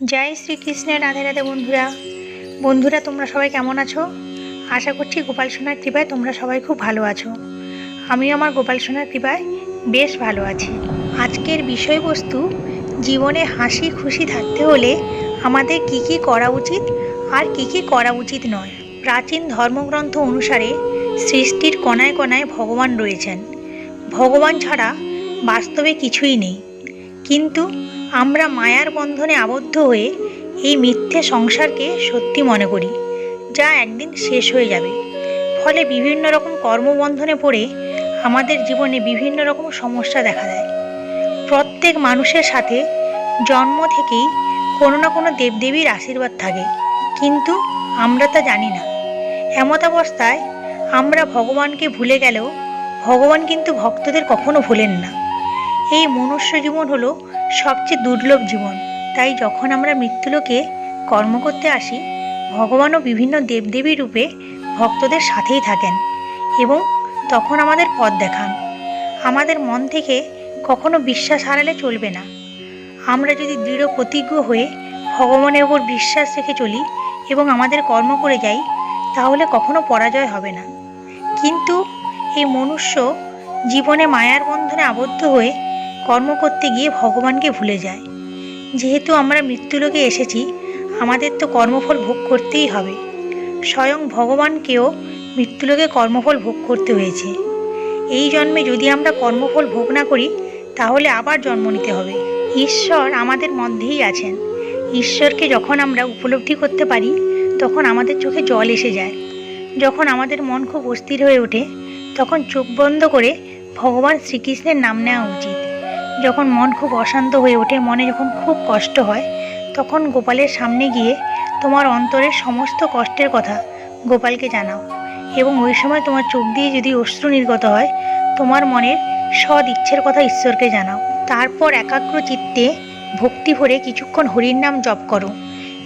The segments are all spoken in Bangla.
জয় শ্রীকৃষ্ণের রাধে রাধে বন্ধুরা। বন্ধুরা, তোমরা সবাই কেমন আছো? আশা করছি গোপাল সোনার কৃপায় তোমরা সবাই খুব ভালো আছো। আমিও আমার গোপাল সোনার কৃপায় বেশ ভালো আছি। আজকের বিষয়বস্তু, জীবনে হাসি খুশি থাকতে হলে আমাদের কি কি করা উচিত আর কি কি করা উচিত নয়। প্রাচীন ধর্মগ্রন্থ অনুসারে সৃষ্টির কণায় কণায় ভগবান রয়েছেন। ভগবান ছাড়া বাস্তবে কিছুই নেই। কিন্তু আমরা মায়ার বন্ধনে আবদ্ধ হয়ে এই মিথ্যে সংসারকে সত্যি মনে করি, যা একদিন শেষ হয়ে যাবে। ফলে বিভিন্ন রকম কর্মবন্ধনে পড়ে আমাদের জীবনে বিভিন্ন রকম সমস্যা দেখা দেয়। প্রত্যেক মানুষের সাথে জন্ম থেকেই কোনো না কোনো দেবদেবীর আশীর্বাদ থাকে, কিন্তু আমরা তা জানি না। এমতাবস্থায় আমরা ভগবানকে ভুলে গেলেও ভগবান কিন্তু ভক্তদের কখনো ভুলেন না। এই মনুষ্য জীবন হলো সবচেয়ে দুর্লভ জীবন। তাই যখন আমরা মৃত্যুলোকে কর্ম করতে আসি, ভগবানও বিভিন্ন দেবদেবী রূপে ভক্তদের সাথেই থাকেন এবং তখন আমাদের পথ দেখান। আমাদের মন থেকে কখনো বিশ্বাস হারালে চলবে না। আমরা যদি দৃঢ় প্রতিজ্ঞ হয়ে ভগবানের ওপর বিশ্বাস রেখে চলি এবং আমাদের কর্ম করে যাই, তাহলে কখনো পরাজয় হবে না। কিন্তু এই মনুষ্য জীবনে মায়ার বন্ধনে আবদ্ধ হয়ে কর্ম করতে গিয়ে ভগবানকে ভুলে যায়। যেহেতু আমরা মৃত্যুলোকে এসেছি, আমাদের তো কর্মফল ভোগ করতেই হবে। স্বয়ং ভগবানকেও মৃত্যুলোকে কর্মফল ভোগ করতে হয়েছে। এই জন্মে যদি আমরা কর্মফল ভোগ না করি, তাহলে আবার জন্ম নিতে হবে। ঈশ্বর আমাদের মধ্যেই আছেন। ঈশ্বরকে যখন আমরা উপলব্ধি করতে পারি, তখন আমাদের চোখে জল এসে যায়। যখন আমাদের মন খুব অস্থির হয়ে ওঠে, তখন চোখ বন্ধ করে ভগবান শ্রীকৃষ্ণের নাম নেওয়া উচিত। যখন মন খুব অশান্ত হয়ে ওঠে, মনে যখন খুব কষ্ট হয়, তখন গোপালের সামনে গিয়ে তোমার অন্তরের সমস্ত কষ্টের কথা গোপালকে জানাও এবং ওই সময় তোমার চোখ দিয়ে যদি অশ্রু নির্গত হয়, তোমার মনের সৎ ইচ্ছের কথা ঈশ্বরকে জানাও। তারপর একাগ্র চিত্তে ভক্তি ভরে কিছুক্ষণ হরির নাম জপ করো।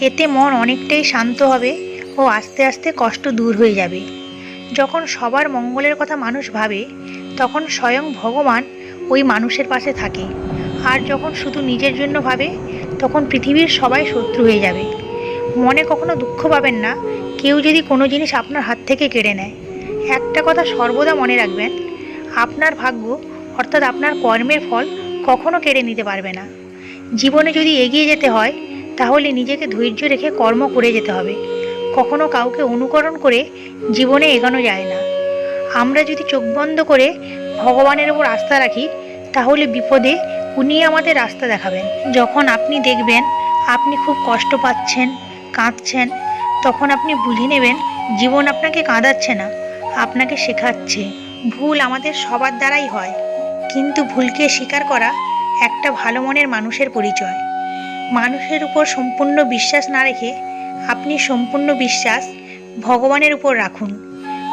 এতে মন অনেকটাই শান্ত হবে ও আস্তে আস্তে কষ্ট দূর হয়ে যাবে। যখন সবার মঙ্গলের কথা মানুষ ভাবে, তখন স্বয়ং ভগবান ওই মানুষের পাশে থাকে। আর যখন শুধু নিজের জন্য ভাবে, তখন পৃথিবীর সবাই শত্রু হয়ে যাবে। মনে কখনো দুঃখ পাবেন না, কেউ যদি কোনো জিনিস আপনার হাত থেকে কেড়ে নেয়। একটা কথা সর্বদা মনে রাখবেন, আপনার ভাগ্য, অর্থাৎ আপনার কর্মের ফল, কখনো কেড়ে নিতে পারবে না। জীবনে যদি এগিয়ে যেতে হয়, তাহলে নিজেকে ধৈর্য রেখে কর্ম করে যেতে হবে। কখনো কাউকে অনুকরণ করে জীবনে এগোনো যায় না। আমরা যদি চোখ বন্ধ করে ভগবানের ওপর আস্থা রাখি তাহলে বিপদে উনি আমাদের রাস্তা দেখাবেন। যখন আপনি দেখবেন আপনি খুব কষ্ট পাচ্ছেন, কাঁদছেন, তখন আপনি বুঝে নেবেন জীবন আপনাকে কাঁদাচ্ছে না, আপনাকে শেখাচ্ছে। ভুল আমাদের সবার দ্বারাই হয়। কিন্তু ভুলকে স্বীকার করা একটা ভালো মনের মানুষের পরিচয়। মানুষের উপর সম্পূর্ণ বিশ্বাস না রেখে আপনি সম্পূর্ণ বিশ্বাস ভগবানের উপর রাখুন।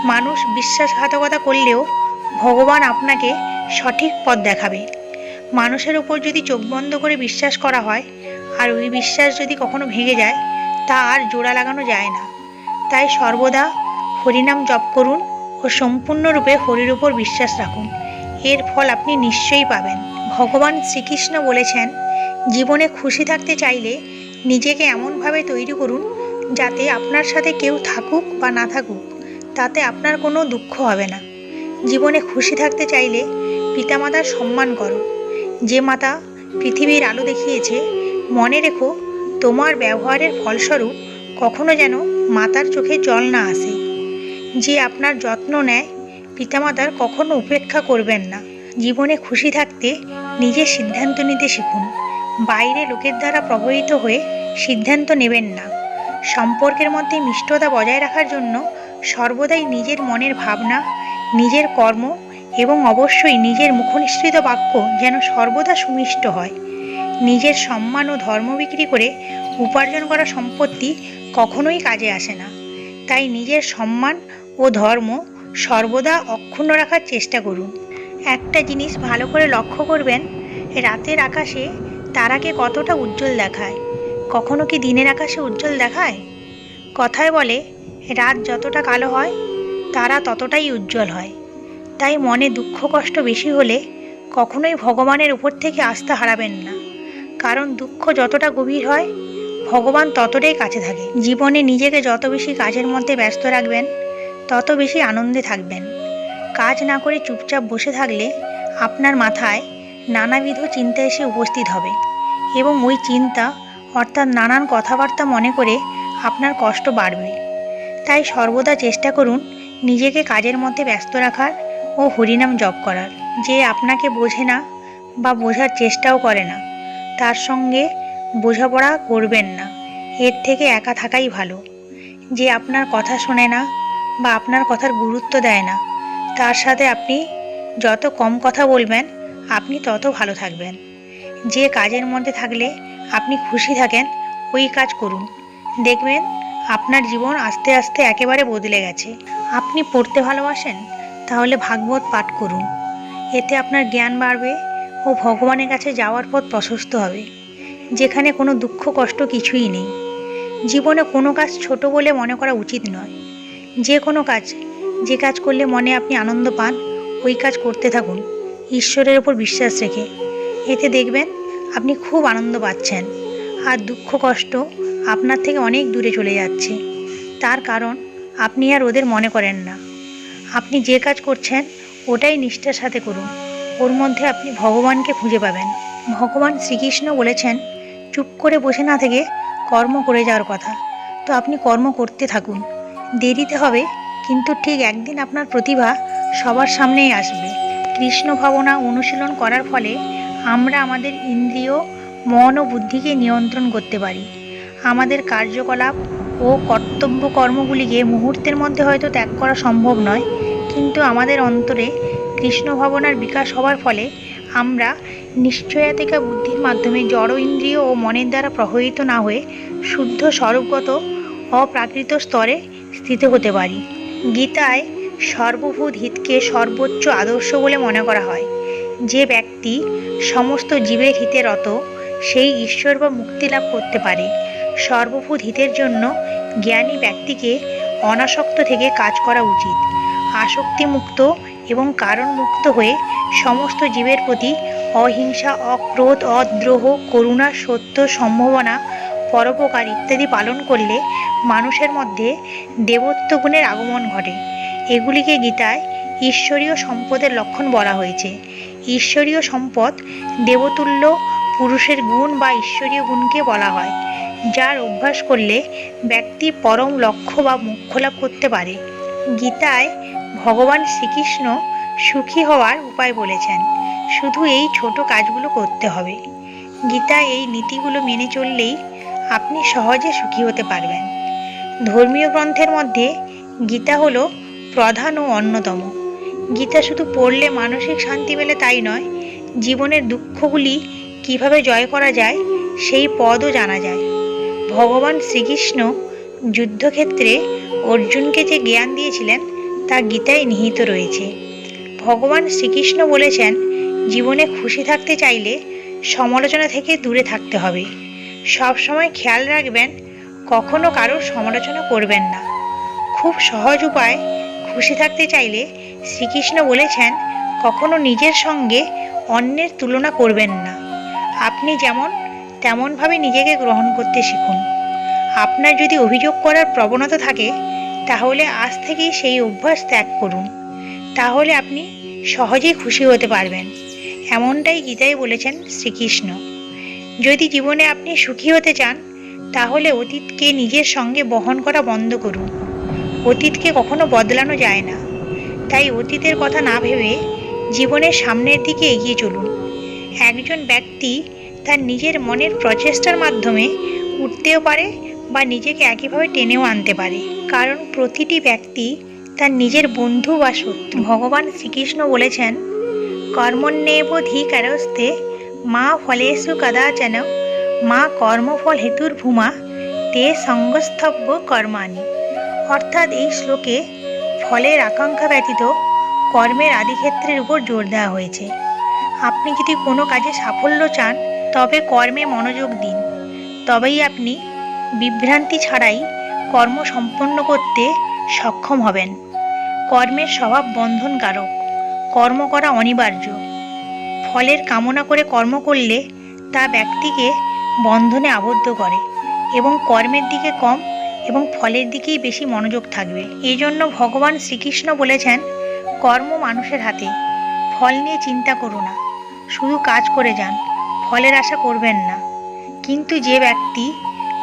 মানুষ বিশ্বাসঘাতকতা করলেও ভগবান আপনাকে সঠিক পথ দেখাবে। মানুষের উপর যদি চোখ বন্ধ করে বিশ্বাস করা হয়, আর ওই বিশ্বাস যদি কখনো ভেঙে যায়, তা আর জোড়া লাগানো যায় না। তাই সর্বদা হরিনাম জপ করুন ও সম্পূর্ণরূপে হরির উপর বিশ্বাস রাখুন। এর ফল আপনি নিশ্চয়ই পাবেন। ভগবান শ্রীকৃষ্ণ বলেছেন, জীবনে খুশি থাকতে চাইলে নিজেকে এমনভাবে তৈরি করুন যাতে আপনার সাথে কেউ থাকুক বা না থাকুক, তাতে আপনার কোনো দুঃখ হবে না। জীবনে খুশি থাকতে চাইলে পিতামাতার সম্মান করো। যে মাতা পৃথিবীর আলো দেখিয়েছে, মনে রেখো তোমার ব্যবহারের ফলস্বরূপ কখনো যেন মাতার চোখে জল না আসে। যে আপনার যত্ন নেয়, পিতামাতার কখনো উপেক্ষা করবেন না। জীবনে খুশি থাকতে নিজের সিদ্ধান্ত নিতে শিখুন। বাইরে লোকের দ্বারা প্রভাবিত হয়ে সিদ্ধান্ত নেবেন না। সম্পর্কের মধ্যে মিষ্টতা বজায় রাখার জন্য সর্বদাই নিজের মনের ভাবনা নিজের কর্ম এবং অবশ্যই নিজের মুখনিসৃত বাক্য যেন সর্বদা সুমিষ্ট হয়। নিজের সম্মান ও ধর্ম বিক্রি করে উপার্জন করা সম্পত্তি কখনোই কাজে আসে না। তাই নিজের সম্মান ও ধর্ম সর্বদা অক্ষুণ্ণ রাখার চেষ্টা করুন। একটা জিনিস ভালো করে লক্ষ্য করবেন, রাতের আকাশে তারাকে কতটা উজ্জ্বল দেখায়। কখনো কি দিনের আকাশে উজ্জ্বল দেখায়? কথায় বলে, রাত যতটা কালো হয় তারা ততটাই উজ্জ্বল হয়। তাই মনে দুঃখ কষ্ট বেশি হলে কখনোই ভগবানের উপর থেকে আস্থা হারাবেন না। কারণ দুঃখ যতটা গভীর হয়, ভগবান ততটাই কাছে থাকে। জীবনে নিজেকে যত বেশি কাজের মধ্যে ব্যস্ত রাখবেন, তত বেশি আনন্দে থাকবেন। কাজ না করে চুপচাপ বসে থাকলে আপনার মাথায় নানাবিধ চিন্তা এসে উপস্থিত হবে এবং ওই চিন্তা, অর্থাৎ নানান কথাবার্তা মনে করে আপনার কষ্ট বাড়বে। তাই সর্বদা চেষ্টা করুন নিজেকে কাজের মধ্যে ব্যস্ত রাখার ও হরিনাম জপ করার। যে আপনাকে বোঝে না বা বোঝার চেষ্টাও করে না, তার সঙ্গে বোঝাপড়া করবেন না। এর থেকে একা থাকাই ভালো। যে আপনার কথা শোনে না বা আপনার কথার গুরুত্ব দেয় না, তার সাথে আপনি যত কম কথা বলবেন, আপনি তত ভালো থাকবেন। যে কাজের মধ্যে থাকলে আপনি খুশি থাকেন, ওই কাজ করুন। দেখবেন আপনার জীবন আস্তে আস্তে একেবারে বদলে গেছে। আপনি পড়তে ভালোবাসেন, তাহলে ভাগবত পাঠ করুন। এতে আপনার জ্ঞান বাড়বে ও ভগবানের কাছে যাওয়ার পথ প্রশস্ত হবে। যেখানে কোনো দুঃখ, কষ্ট কিছুই নেই। জীবনে কোনো কাজ ছোট বলে মনে করা উচিত নয়। যে কোনো কাজ, যে কাজ করলে মনে আপনি আনন্দ পান, ওই কাজ করতে থাকুন। ঈশ্বরের ওপর বিশ্বাস রেখে। এতে দেখবেন, আপনি খুব আনন্দ পাচ্ছেন। আর দুঃখ, কষ্ট আপনার থেকে অনেক দূরে চলে যাচ্ছে। তার কারণ আপনি আর ওদের মনে করেন না। আপনি যে কাজ করছেন, ওটাই নিষ্ঠার সাথে করুন। ওর মধ্যে আপনি ভগবানকে খুঁজে পাবেন। ভগবান শ্রীকৃষ্ণ বলেছেন, চুপ করে বসে না থেকে কর্ম করে যাওয়ার কথা। তো আপনি কর্ম করতে থাকুন। দেরিতে হবে, কিন্তু ঠিক একদিন আপনার প্রতিভা সবার সামনেই আসবে। কৃষ্ণ ভাবনা অনুশীলন করার ফলে আমরা আমাদের ইন্দ্রিয় মন ও বুদ্ধিকে নিয়ন্ত্রণ করতে পারি। আমাদের কার্যকলাপ ও কর্তব্য কর্মগুলিকে মুহূর্তের মধ্যে হয়তো ত্যাগ করা সম্ভব নয়, কিন্তু আমাদের অন্তরে কৃষ্ণ ভাবনার বিকাশ হওয়ার ফলে আমরা নিশ্চয়াতিকা বুদ্ধির মাধ্যমে জড় ইন্দ্রিয় ও মনের দ্বারা প্রভাবিত না হয়ে শুদ্ধ স্বরূপগত অপ্রাকৃত স্তরে স্থিত হতে পারি। গীতায় সর্বভূত হিতকে সর্বোচ্চ আদর্শ বলে মনে করা হয়। যে ব্যক্তি সমস্ত জীবের হিতে রত, সেই ঈশ্বর বা মুক্তি লাভ করতে পারে। সর্বভূত হিতের জন্য জ্ঞানী ব্যক্তিকে অনাসক্ত থেকে কাজ করা উচিত। আসক্তিমুক্ত এবং কারণমুক্ত হয়ে সমস্ত জীবের প্রতি অহিংসা, অক্রোধ, অদ্রোহ, করুণা, সত্য, সম্ভাবনা, পরোপকার ইত্যাদি পালন করলে মানুষের মধ্যে দেবত্ব গুণের আগমন ঘটে। এগুলিকে গীতায় ঈশ্বরীয় সম্পদের লক্ষণ বলা হয়েছে। ঈশ্বরীয় সম্পদ দেবতুল্য পুরুষের গুণ বা ঈশ্বরীয় গুণকে বলা হয়। যার অভ্যাস করলে ব্যক্তি পরম লক্ষ্য বা মোক্ষ লাভ করতে পারে। গীতায় ভগবান শ্রীকৃষ্ণ সুখী হওয়ার উপায় বলেছেন, শুধু এই ছোট কাজগুলো করতে হবে। গীতা এই নীতিগুলো মেনে চললেই আপনি সহজে সুখী হতে পারবেন। ধর্মীয় গ্রন্থের মধ্যে গীতা হলো প্রধান ও অন্যতম। গীতা শুধু পড়লে মানসিক শান্তি মেলে তাই নয়, জীবনের দুঃখগুলি কীভাবে জয় করা যায় সেই পদও জানা যায়। ভগবান শ্রীকৃষ্ণ যুদ্ধক্ষেত্রে অর্জুনকে যে জ্ঞান দিয়েছিলেন, তা গীতায় নিহিত রয়েছে। ভগবান শ্রীকৃষ্ণ বলেছেন, জীবনে খুশি থাকতে চাইলে সমালোচনা থেকে দূরে থাকতে হবে। সব সময় খেয়াল রাখবেন, কখনো কারোর সমালোচনা করবেন না। খুব সহজ উপায়, খুশি থাকতে চাইলে শ্রীকৃষ্ণ বলেছেন, কখনো নিজের সঙ্গে অন্যের তুলনা করবেন না। আপনি যেমন তেমনভাবে নিজেকে গ্রহণ করতে শিখুন। আপনার যদি অভিযোগ করার প্রবণতা থাকে, তাহলে আজ থেকেই সেই অভ্যাস ত্যাগ করুন। তাহলে আপনি সহজেই খুশি হতে পারবেন। এমনটাই গীতায় বলেছেন শ্রীকৃষ্ণ। যদি জীবনে আপনি সুখী হতে চান, তাহলে অতীতকে নিজের সঙ্গে বহন করা বন্ধ করুন। অতীতকে কখনো বদলানো যায় না। তাই অতীতের কথা না ভেবে জীবনের সামনের দিকে এগিয়ে চলুন। একজন ব্যক্তি তার নিজের মনের প্রচেষ্টার মাধ্যমে উঠতেও পারে বা নিজেকে একইভাবে টেনেও আনতে পারে। কারণ প্রতিটি ব্যক্তি তার নিজের বন্ধু বা শত্রু। ভগবান শ্রীকৃষ্ণ বলেছেন কর্মণ্যেব ধিকারস্তে মা ফলেষু কদাচন, মা কর্মফল হেতুর ভূমা, তে সঙ্গস্থব্য কর্মাণি। অর্থাৎ এই শ্লোকে ফলের আকাঙ্ক্ষা ব্যতীত কর্মের আদিক্ষেত্রের উপর জোর দেওয়া হয়েছে। আপনি যদি কোনো কাজে সাফল্য চান তবে কর্মে মনোযোগ দিন। তবেই আপনি বিভ্রান্তি ছাড়াই কর্ম সম্পন্ন করতে সক্ষম হবেন। কর্মের স্বভাব বন্ধনকারক। কর্ম করা অনিবার্য। ফলের কামনা করে কর্ম করলে তা ব্যক্তিকে বন্ধনে আবদ্ধ করে এবং কর্মের দিকে কম এবং ফলের দিকেই বেশি মনোযোগ থাকবে। এই জন্য ভগবান শ্রীকৃষ্ণ বলেছেন, কর্ম মানুষের হাতে। ফল নিয়ে চিন্তা করো না। শুধু কাজ করে যান। ফলের আশা করবেন না। কিন্তু যে ব্যক্তি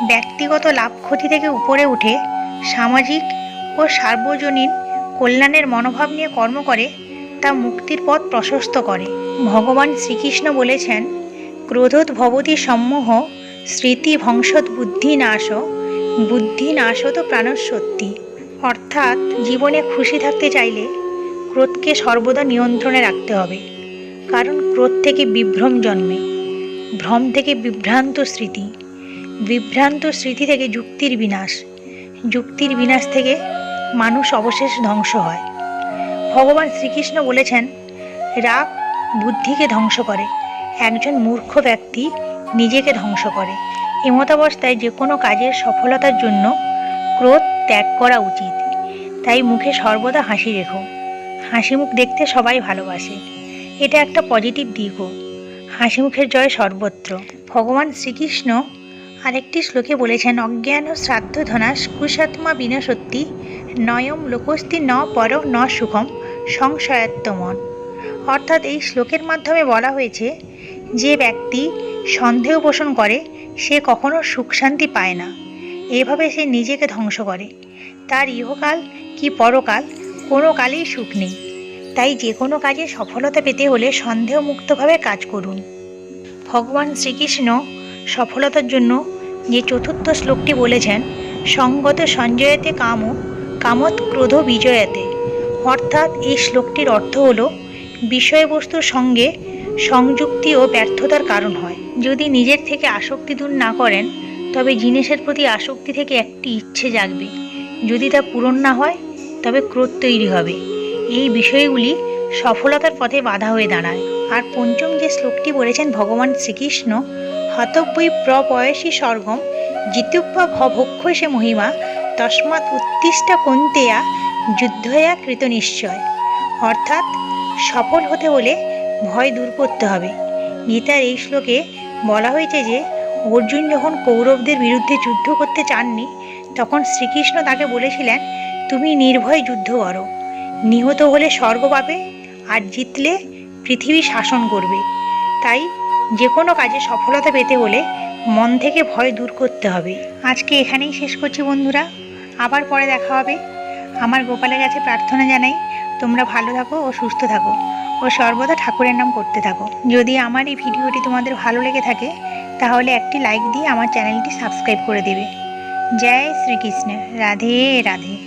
ব্যক্তিগত লাভ ক্ষতি থেকে উপরে উঠে সামাজিক ও সার্বজনীন কল্যাণের মনোভাব নিয়ে কর্ম করে, তা মুক্তির পথ প্রশস্ত করে। ভগবান শ্রীকৃষ্ণ বলেছেন ক্রোধত ভবতী সম্মোহ, স্মৃতি ভংসৎ বুদ্ধি নাশ, বুদ্ধি নাশত প্রাণসত্যি অর্থাৎ জীবনে খুশি থাকতে চাইলে ক্রোধকে সর্বদা নিয়ন্ত্রণে রাখতে হবে। কারণ ক্রোধ থেকে বিভ্রম জন্মে। ভ্রম থেকে বিভ্রান্ত স্মৃতি। বিভ্রান্ত স্মৃতি থেকে যুক্তির বিনাশ। যুক্তির বিনাশ থেকে মানুষ অবশেষ ধ্বংস হয়। ভগবান শ্রীকৃষ্ণ বলেছেন, রাগ বুদ্ধিকে ধ্বংস করে, একজন মূর্খ ব্যক্তি নিজেকে ধ্বংস করে। এমতাবস্থায় যে কোনো কাজের সফলতার জন্য ক্রোধ ত্যাগ করা উচিত। তাই মুখে সর্বদা হাসি রেখো। হাসি মুখ দেখতে সবাই ভালোবাসে। এটা একটা পজিটিভ দিকও। হাসি মুখের জয় সর্বত্র। ভগবান শ্রীকৃষ্ণ আরেকটি শ্লোকে বলেছেন, অজ্ঞান ও শ্রাদ্ধ ধনাস, কুশাত্মা বিনাশত্তি নয়ম লোকস্তি ন পর ন সুখম সংশয়াত্মন অর্থাৎ এই শ্লোকের মাধ্যমে বলা হয়েছে, যে ব্যক্তি সন্দেহ পোষণ করে, সে কখনো সুখ শান্তি পায় না। এভাবে সে নিজেকে ধ্বংস করে। তার ইহকাল কি পরকাল, কোনো কালেই সুখ নেই। তাই যে কোনো কাজে সফলতা পেতে হলে সন্দেহমুক্তভাবে কাজ করুন। ভগবান শ্রীকৃষ্ণ সফলতার জন্য যে চতুর্থ শ্লোকটি বলেছেন, সঙ্গত সঞ্জয়তে কাম কামত ক্রোধ বিজয়তে। অর্থাৎ এই শ্লোকটির অর্থ হল, বিষয়বস্তুর সঙ্গে সংযুক্তি ও ব্যর্থতার কারণ হয়। যদি নিজের থেকে আসক্তি দূর না করেন, তবে জিনিসের প্রতি আসক্তি থেকে একটি ইচ্ছে জাগবে। যদি তা পূরণ না হয়, তবে ক্রোধ তৈরি হবে। এই বিষয়গুলি সফলতার পথে বাধা হয়ে দাঁড়ায়। আর পঞ্চম যে শ্লোকটি বলেছেন ভগবান শ্রীকৃষ্ণ হতব্যই প্রপয়সী স্বর্গম জিতুব্বা ভভক্ষ সে মহিমা, তস্মাৎ উত্তিষ্টা কন্তেয়া যুদ্ধয়া কৃত নিশ্চয়। অর্থাৎ সফল হতে হলে ভয় দূর করতে হবে। গীতার এই শ্লোকে বলা হয়েছে যে, অর্জুন যখন কৌরবদের বিরুদ্ধে যুদ্ধ করতে চাননি, তখন শ্রীকৃষ্ণ তাকে বলেছিলেন, তুমি নির্ভয় যুদ্ধ করো। নিহত হলে স্বর্গ পাবে আর জিতলে পৃথিবী শাসন করবে। তাই যে কোনো কাজে সফলতা পেতে হলে মন থেকে ভয় দূর করতে হবে। আজকে এখানেই শেষ করছি বন্ধুরা। আবার পরে দেখা হবে। আমার গোপালের কাছে প্রার্থনা জানাই, তোমরা ভালো থাকো ও সুস্থ থাকো ও সর্বদা ঠাকুরের নাম করতে থাকো। যদি আমার এই ভিডিওটি তোমাদের ভালো লেগে থাকে, তাহলে একটি লাইক দিয়ে আমার চ্যানেলটি সাবস্ক্রাইব করে দেবে। জয় শ্রীকৃষ্ণ। রাধে রাধে।